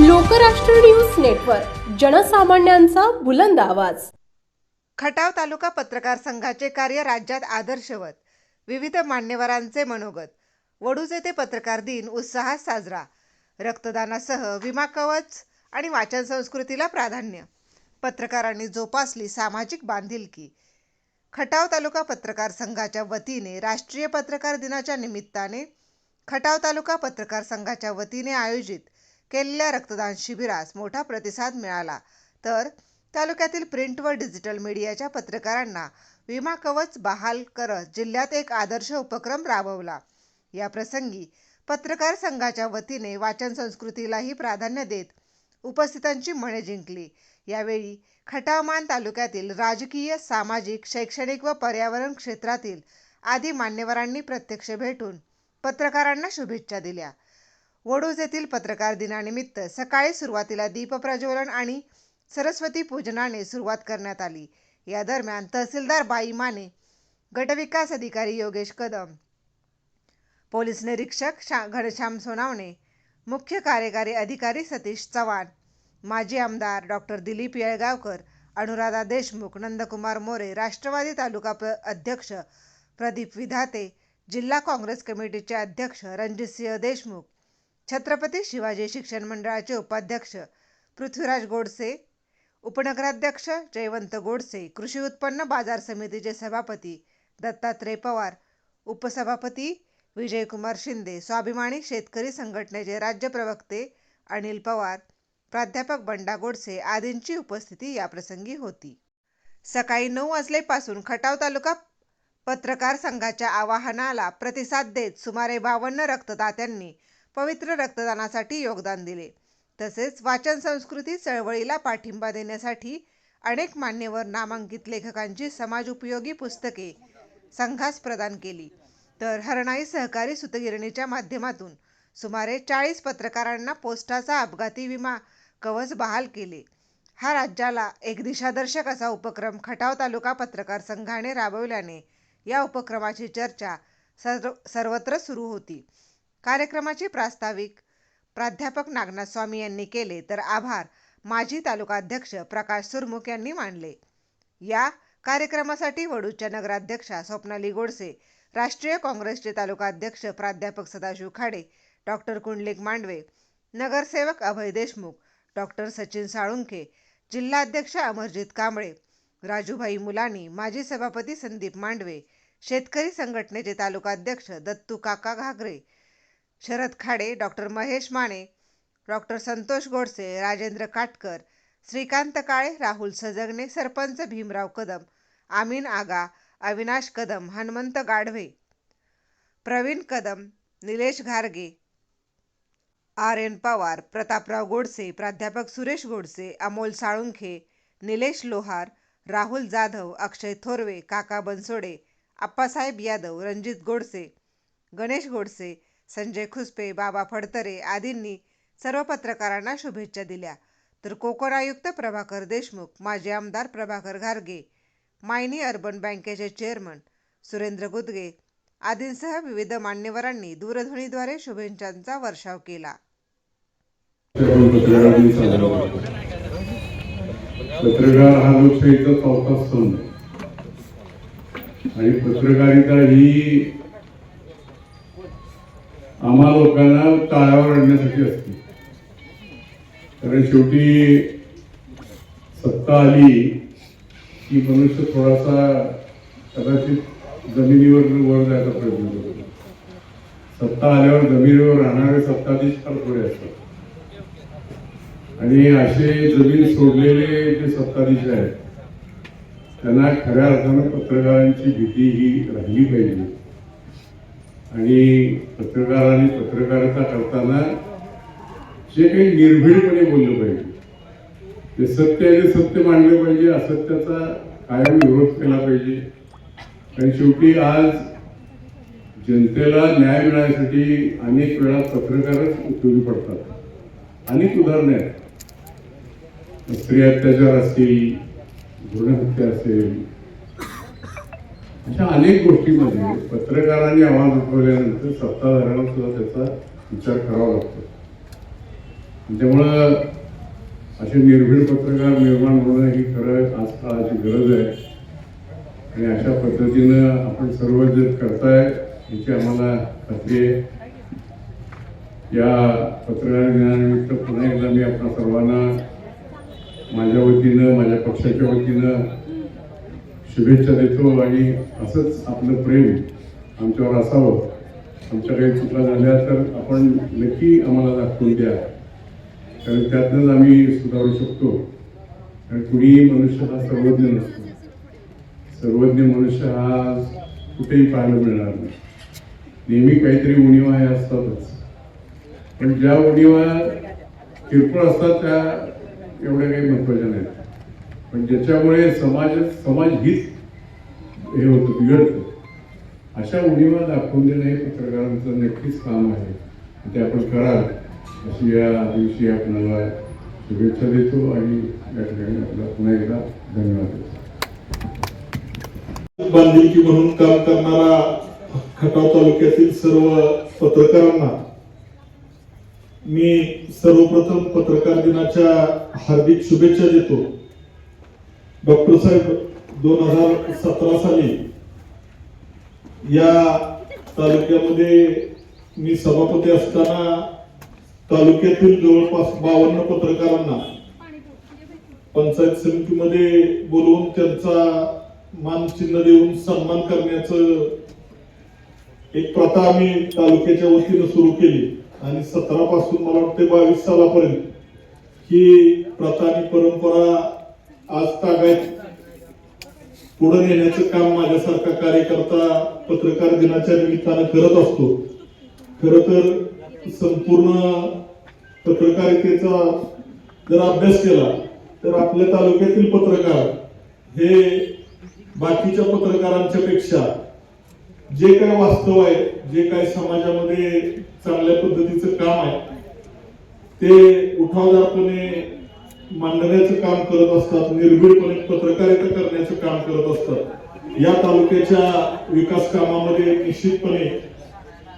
Lokrashtra news network जनसामान्यांचा बुलंद आवाज. खटाव तालुका पत्रकार संघाचे कार्य राज्यात आदर्शवत विविध मान्यवरांचे मनोगत. वडूज येथे पत्रकार दिन उत्साहात साजरा. रक्तदानासह विमा कवच आणि वाचन संस्कृतीला प्राधान्य. पत्रकारांनी जोपासली सामाजिक बांधिलकी. खटाव तालुका पत्रकार संघाच्या वतीने राष्ट्रीय पत्रकार दिनाच्या निमित्ताने खटाव तालुका पत्रकार संघाच्या वतीने आयोजित केलेल्या रक्तदान शिबिरास मोठा प्रतिसाद मिळाला. तर तालुक्यातील प्रिंट व डिजिटल मीडियाच्या पत्रकारांना विमा कवच बहाल करत जिल्ह्यात एक आदर्श उपक्रम राबवला. या प्रसंगी पत्रकार संघाच्या वतीने वाचन संस्कृतीलाही प्राधान्य देत उपस्थितांची मने जिंकली. यावेळी खटावमान तालुक्यातील राजकीय सामाजिक शैक्षणिक व पर्यावरण क्षेत्रातील आदी मान्यवरांनी प्रत्यक्ष भेटून पत्रकारांना शुभेच्छा दिल्या. वडूज येथील पत्रकार दिनानिमित्त सकाळी सुरुवातीला दीपप्रज्वलन आणि सरस्वती पूजनाने सुरुवात करण्यात आली. या दरम्यान तहसीलदार बाई माने गटविकास अधिकारी योगेश कदम पोलीस निरीक्षक शा घनश्याम सोनावणे मुख्य कार्यकारी अधिकारी सतीश चव्हाण माजी आमदार डॉक्टर दिलीप येळगावकर अनुराधा देशमुख नंदकुमार मोरे राष्ट्रवादी तालुका प्र अध्यक्ष प्रदीप विधाते जिल्हा काँग्रेस कमिटीचे अध्यक्ष रणजितसिंह देशमुख छत्रपती शिवाजी शिक्षण मंडळाचे उपाध्यक्ष पृथ्वीराज गोडसे उपनगराध्यक्ष जयवंत गोडसे कृषी उत्पन्न बाजार समितीचे सभापती दत्तात्रय पवार उपसभापती विजयकुमार शिंदे स्वाभिमानी शेतकरी संघटनेचे राज्य प्रवक्ते अनिल पवार प्राध्यापक बंडा गोडसे आदींची उपस्थिती याप्रसंगी होती. सकाळी नऊ वाजल्यापासून खटाव तालुका पत्रकार संघाच्या आवाहनाला प्रतिसाद देत सुमारे बावन्न रक्तदात्यांनी पवित्र रक्तदानासाठी योगदान दिले. तसेच वाचन संस्कृती चळवळीला पाठिंबा देण्यासाठी अनेक मान्यवर नामांकित लेखकांची समाजोपयोगी पुस्तके संघास प्रदान केली. तर हरणाई सहकारी सुतगिरणीच्या माध्यमातून सुमारे चाळीस पत्रकारांना पोस्टाचा अपघाती विमा कवच बहाल केले. हा राज्याला एक दिशादर्शक असा उपक्रम खटाव तालुका पत्रकार संघाने राबवल्याने या उपक्रमाची चर्चा सर्व सर्वत्र सुरू होती. कार्यक्रमाचे प्रास्ताविक प्राध्यापक नागनाथ स्वामी यांनी केले तर आभार. माजी तालुकाध्यक्ष प्रकाश सुरमुख यांनी मानले. या कार्यक्रमासाठी वडूच्या नगराध्यक्षा स्वप्नाली गोडसे राष्ट्रीय काँग्रेसचे तालुकाध्यक्ष प्राध्यापक सदाशिव खाडे डॉक्टर कुंडलिक मांडवे नगरसेवक अभय देशमुख डॉक्टर सचिन साळुंखे जिल्हाध्यक्ष अमरजित कांबळे राजूभाई मुलानी माजी सभापती संदीप मांडवे शेतकरी संघटनेचे तालुकाध्यक्ष दत्तू काका घागरे शरद खाडे डॉक्टर महेश माने डॉक्टर संतोष गोडसे राजेंद्र काटकर श्रीकांत काळे राहुल सजगणे सरपंच भीमराव कदम आमीन आगा अविनाश कदम हनुमंत गाढवे प्रवीण कदम निलेश घारगे आर एन पवार प्रतापराव गोडसे प्राध्यापक सुरेश गोडसे अमोल साळुंखे निलेश लोहार राहुल जाधव अक्षय थोरवे काका बनसोडे आप्पासाहेब यादव रणजित गोडसे गणेश गोडसे संजय खुसपे बाबा फडतरे आदींनी सर्व पत्रकारांना शुभेच्छा दिल्या. तर कोकण आयुक्त प्रभाकर देशमुख माजी आमदार प्रभाकर घारगे मायनी अर्बन बँकेचे चेअरमन सुरेंद्र गुदगे आदींसह विविध मान्यवरांनी दूरध्वनीद्वारे शुभेच्छांचा वर्षाव केला. पत्रकार हा लोकशाहीचा चौथा स्तंभ. आणि पत्रकारिता ही आम्हा लोकांना ताळावर आणण्यासाठी असते. कारण शेवटी सत्ता आली की मनुष्य थोडासा कदाचित जमिनीवर वर जायचा प्रयत्न करतो. सत्ता आल्यावर जमिनीवर राहणारे सत्ताधीश फार थोडे असतात. आणि असे जमीन सोडलेले जे सत्ताधीश आहेत त्यांना खऱ्या अर्थानं पत्रकारांची भीती ही राहिली पाहिजे. आणि पत्रकारांनी पत्रकारिता करताना जे काही निर्भीडपणे बोललं पाहिजे ते सत्य आहे ते सत्य मांडलं पाहिजे असत्याचा कायम विरोध केला पाहिजे. आणि शेवटी आज जनतेला न्याय मिळण्यासाठी अनेक वेळा पत्रकारच उपयोगी पडतात. अनेक उदाहरणे आहेत. स्त्री अत्याचार असतील भ्रूणहत्या असेल अशा अनेक गोष्टीमध्ये पत्रकारांनी आवाज उठवल्यानंतर सत्ताधाऱ्यांना सुद्धा त्याचा विचार करावा लागतो. त्यामुळं असे निर्भीड पत्रकार निर्माण होणं ही खरं आज काळाची गरज आहे. आणि अशा पद्धतीनं आपण सर्व जे करताय याची आम्हाला खात्री आहे. या पत्रकार दिनानिमित्त पुन्हा एकदा मी आपल्या सर्वांना माझ्या वतीनं माझ्या पक्षाच्या वतीनं शुभेच्छा देतो आणि असंच आपलं प्रेम आमच्यावर असावं. आमच्या काही चुका झाल्या तर आपण नक्की आम्हाला दाखवून द्या. कारण त्यातनंच आम्ही सुधारू शकतो. कारण कुणीही मनुष्य हा सर्वज्ञ नसतो. सर्वज्ञ मनुष्य हा कुठेही पाहायला मिळणार नाही. नेहमी काहीतरी उणीवा हे असतातच. पण ज्या उणीवा किरकोळ असतात त्या एवढ्या काही महत्त्वाच्या नाहीत. पण ज्याच्यामुळे समाज समाज हीच हे होतं बिघडतं. अशा उणीवा दाखवून देणं हे पत्रकारांचं नक्कीच काम आहे. ते आपण कराल. अशी या दिवशी आपल्याला शुभेच्छा देतो आणि या ठिकाणी आपला पुन्हा एकदा धन्यवाद. देतो बांधिलकी म्हणून काम करणारा खटाव तालुक्यातील सर्व पत्रकारांना मी सर्वप्रथम पत्रकार दिनाच्या हार्दिक शुभेच्छा देतो. डॉक्टर साहेब दोन हजार सतरा साली या तालुक्यामध्ये मी सभापती असताना तालुक्यातील जवळपास बावन्न पत्रकारांना पंचायत समितीमध्ये बोलवून त्यांचा मानचिन्ह देऊन सन्मान करण्याचं एक प्रथा आम्ही तालुक्याच्या वतीनं सुरू केली. आणि सतरा पासून मला वाटते बावीस सालापर्यंत ही प्रथा आणि परंपरा आज ताब्यात पुढे नेण्याचं काम माझ्यासारखा कार्यकर्ता पत्रकार दिनाच्या निमित्तानं करत असतो. खर तर संपूर्ण पत्रकारितेचा जर अभ्यास केला तर आपल्या तालुक्यातील पत्रकार हे बाकीच्या पत्रकारांच्या पेक्षा जे काय वास्तव आहे जे काय समाजामध्ये चांगल्या पद्धतीचं काम आहे ते उठावदारपणे मांडण्याचं काम करत असतात निर्भीडपणे पत्रकारिता करण्याचं काम करत असतात. या तालुक्याच्या विकास कामामध्ये निश्चितपणे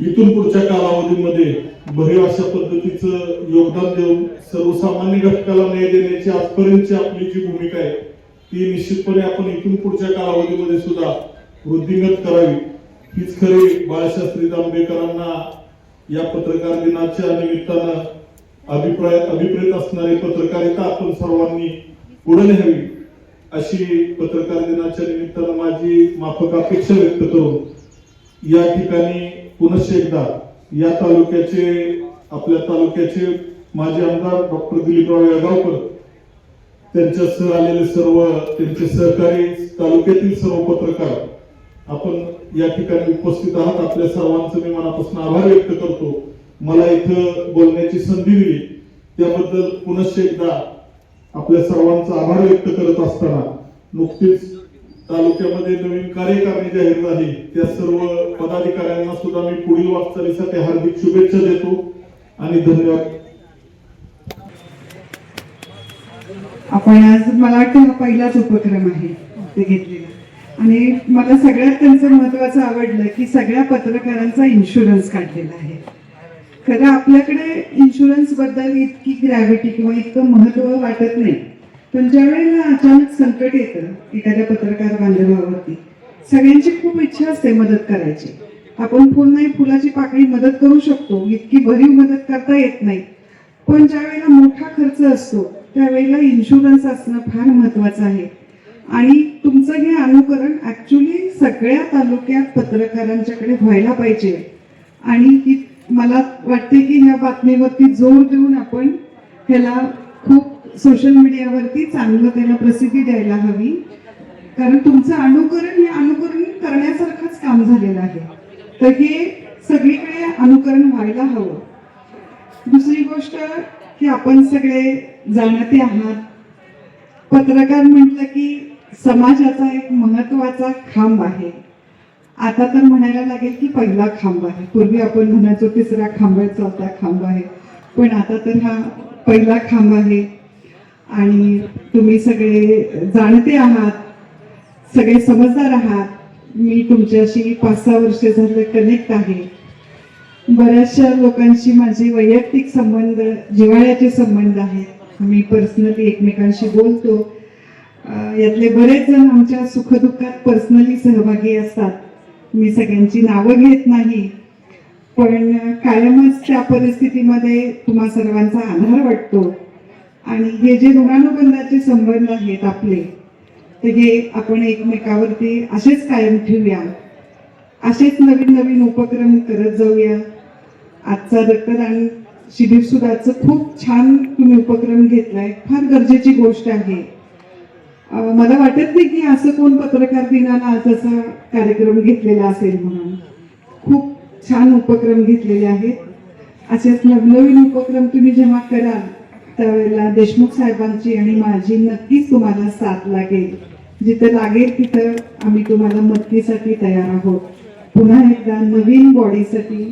इथून पुढच्या कालावधीमध्ये भरीव अशा पद्धतीचं योगदान देऊन सर्वसामान्य घटकाला न्याय देण्याची आजपर्यंतची आपली जी भूमिका आहे ती निश्चितपणे आपण इथून पुढच्या कालावधीमध्ये सुद्धा वृद्धिंगत करावी. हीच खरी बाळशास्त्री जांभेकरांना या पत्रकार दिनाच्या निमित्तानं अभिप्रायात अभिप्रेत असणारी पत्रकारिता आपण सर्वांनी पुढे न्यावी अशी पत्रकार दिनाच्या निमित्तानं माझी माफक अपेक्षा व्यक्त करून या ठिकाणी पुनश्च एकदा या तालुक्याचे आपल्या तालुक्याचे माजी आमदार डॉक्टर दिलीपराव येळगावकर त्यांच्यासह आलेले सर्व त्यांचे सहकारी तालुक्यातील सर्व पत्रकार आपण या ठिकाणी उपस्थित आहात. आपल्या सर्वांचं मी मनापासून आभार व्यक्त करतो. मला इथं बोलण्याची संधी दिली. त्याबद्दल पुनश्च एकदा आपल्या सर्वांचा आभार व्यक्त करत असताना नुकतीच तालुक्यामध्ये नवीन कार्यकारिणी जाहीर झाली. त्या सर्व पदाधिकाऱ्यांना सुद्धा मी पुढील वाटचालीसाठी हार्दिक शुभेच्छा देतो आणि धन्यवाद. आपण आज मला वाटतं हा पहिलाच उपक्रम आहे ते घेतलेला. आणि मला सगळ्यात त्यांचं महत्वाचं आवडलं की सगळ्या पत्रकारांचा इन्शुरन्स काढलेला आहे. खरं आपल्याकडे इन्शुरन्सबद्दल इतकी ग्रॅव्हिटी किंवा इतकं महत्त्व वाटत नाही. पण ज्या वेळेला अचानक संकट येतं एखाद्या पत्रकार बांधवावरती सगळ्यांची खूप इच्छा असते मदत करायची. आपण फुल नाही फुलाची पाकळी मदत करू शकतो इतकी भरीव मदत करता येत नाही. पण ज्या वेळेला मोठा खर्च असतो त्यावेळेला इन्शुरन्स असणं फार महत्वाचं आहे. आणि तुमचं हे अनुकरण ऍक्च्युली सगळ्या तालुक्यात पत्रकारांच्याकडे व्हायला पाहिजे. आणि ही मला वाटते की ह्या बातमीवरती जोर देऊन आपण ह्याला खूप सोशल मीडियावरती चांगलं त्याला प्रसिद्धी द्यायला हवी. कारण तुमचं अनुकरण हे अनुकरण करण्यासारखंच काम झालेलं आहे. तर हे सगळीकडे अनुकरण व्हायला हवं. दुसरी गोष्ट की आपण सगळे जाणते आहात. पत्रकार म्हटलं की समाजाचा एक महत्त्वाचा खांब आहे. आता तर म्हणायला लागेल की पहिला खांब आहे. पूर्वी आपण म्हणायचो तिसरा खांब आहे चौथा खांब आहे. पण आता तर हा पहिला खांब आहे. आणि तुम्ही सगळे जाणते आहात सगळे समजदार आहात. मी तुमच्याशी पाच सहा वर्ष झाले कनेक्ट आहे. बऱ्याचशा लोकांशी माझे वैयक्तिक संबंध जिव्हाळ्याचे संबंध आहेत. आम्ही पर्सनली एकमेकांशी बोलतो. यातले बरेच जण आमच्या सुखदुःखात पर्सनली सहभागी असतात. मी सगळ्यांची नावं घेत नाही. पण कायमच त्या परिस्थितीमध्ये तुम्हा सर्वांचा आधार वाटतो. आणि हे जे ऋणानुबंधाचे संबंध आहेत आपले तर हे आपण एकमेकावरती असेच कायम ठेवूया. असेच नवीन नवीन उपक्रम करत जाऊया. आजचा रक्तदान शिबिर सुद्धाचं खूप छान तुम्ही उपक्रम घेतलाय. फार गरजेची गोष्ट आहे. मला वाटत नाही की असं कोण पत्रकार दिनाला आज असा कार्यक्रम घेतलेला असेल म्हणून. खूप छान उपक्रम घेतलेले आहेत. असेच नवनवीन उपक्रम तुम्ही जेव्हा कराल त्यावेळेला देशमुख साहेबांची आणि माझी नक्कीच तुम्हाला साथ लागेल. जिथं लागेल तिथं आम्ही तुम्हाला मदतीसाठी तयार आहोत. पुन्हा एकदा नवीन बॉडीसाठी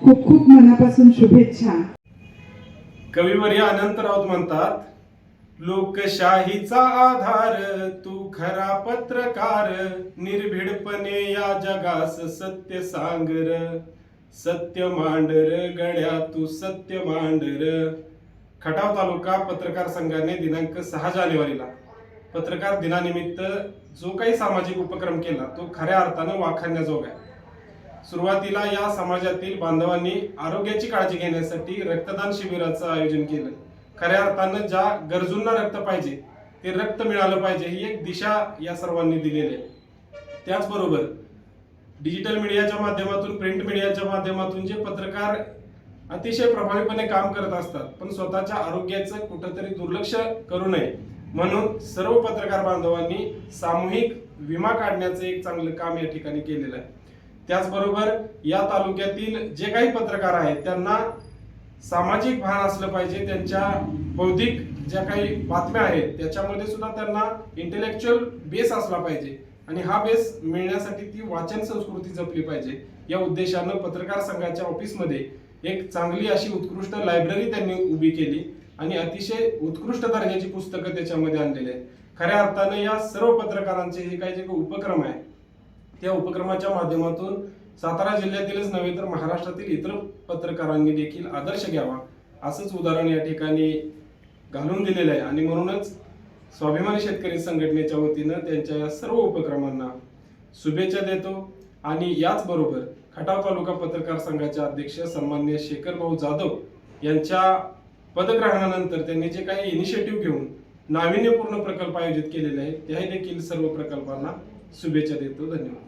खूप खूप मनापासून शुभेच्छा. कविवर्य अनंत राऊत म्हणतात लोकशाहीचा आधार तू खरा पत्रकार निर्भीडपणे या जगास सत्य सांगर. सत्य मांडर गड्या तू सत्य मांडर. खटाव तालुका पत्रकार संघाने दिनांक सहा जानेवारीला पत्रकार दिनानिमित्त जो काही सामाजिक उपक्रम केला तो खऱ्या अर्थानं वाखाण्याजोग आहे. सुरुवातीला या समाजातील बांधवांनी आरोग्याची काळजी घेण्यासाठी रक्तदान शिबिराचं आयोजन केलं. खऱ्या अर्थानं ज्या गरजूंना रक्त पाहिजे ते रक्त मिळालं पाहिजे ही एक दिशा या सर्वांनी दिलेली आहे. त्याचबरोबर डिजिटल मीडियाच्या माध्यमातून प्रिंट मीडियाच्या माध्यमातून जे पत्रकार अतिशय प्रभावीपणे काम करत असतात पण स्वतःच्या आरोग्याचं कुठंतरी दुर्लक्ष करू नये. म्हणून सर्व पत्रकार बांधवांनी सामूहिक विमा काढण्याचं एक चांगलं काम या ठिकाणी केलेलं आहे. त्याचबरोबर या तालुक्यातील जे काही पत्रकार आहेत त्यांना सामाजिक भान असलं पाहिजे त्यांच्या बौद्धिक ज्या काही बातम्या आहेत त्याच्यामध्ये सुद्धा त्यांना इंटेलेक्च्युअल बेस असला पाहिजे. आणि हा बेस मिळण्यासाठी ती वाचन संस्कृती जपली पाहिजे. या उद्देशानं पत्रकार संघाच्या ऑफिसमध्ये एक चांगली अशी उत्कृष्ट लायब्ररी त्यांनी उभी केली आणि अतिशय उत्कृष्ट दर्जाची पुस्तकं त्याच्यामध्ये आणलेली आहेत. खऱ्या अर्थानं या सर्व पत्रकारांचे हे काही जे काही उपक्रम आहे त्या उपक्रमाच्या माध्यमातून सातारा जिल्ह्यातीलच नव्हे तर महाराष्ट्रातील इतर पत्रकारांनी देखील आदर्श घ्यावा असंच उदाहरण या ठिकाणी घालून दिलेलं आहे. आणि म्हणूनच स्वाभिमानी शेतकरी संघटनेच्या वतीनं त्यांच्या या सर्व उपक्रमांना शुभेच्छा देतो. आणि याचबरोबर खटाव तालुका पत्रकार संघाचे अध्यक्ष सन्मान्य शेखर भाऊ जाधव यांच्या पदग्रहणानंतर त्यांनी जे काही इनिशिएटिव्ह घेऊन नाविन्यपूर्ण प्रकल्प आयोजित केलेले आहेत त्याही देखील सर्व प्रकल्पांना शुभेच्छा देतो. धन्यवाद.